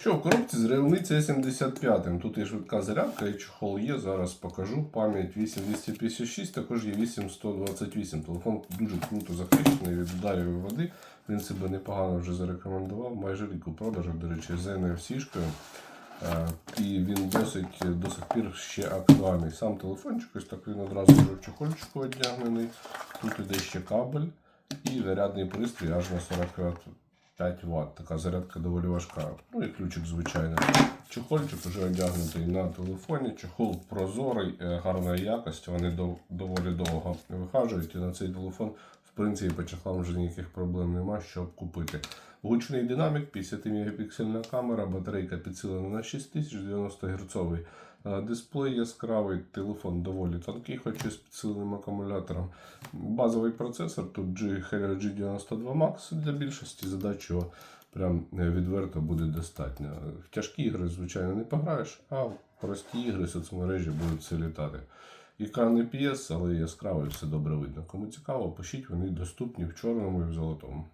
Що, в коробці з Realme C75. Тут є швидка зарядка і чохол є. Зараз покажу. Пам'ять 8256, також є 8128. Телефон дуже круто захищений від ударів води. Він себе непогано вже зарекомендував. Майже рік у продажах, до речі, з NFC-шкою. Е, І він досить до сих пір ще актуальний. Сам телефончик, ось так він одразу вже в чохольчику одягнений. Тут іде ще кабель і зарядний пристрій аж на 45 Вт. Така зарядка доволі важка. Ну і ключик, звичайно. Чехольчик вже одягнутий на телефоні. Чехол прозорий, гарна якість. Вони дов- доволі довго вихажують. І на цей телефон, в принципі, по чехлам вже ніяких проблем нема, щоб купити. Гучний динамік, 50 мегапіксельна камера, батарейка підсилена на 6090 Гц. Дисплей яскравий, телефон доволі тонкий, хоч і з підсиленим акумулятором. Базовий процесор, тут G Helio G92 Max для більшості задач його прям е, відверто буде достатньо. В тяжкі ігри, звичайно, не пограєш, а в прості ігри соцмережі будуть все літати. Екран IPS, але яскравий, все добре видно. Кому цікаво, пишіть, вони доступні в чорному і в золотому.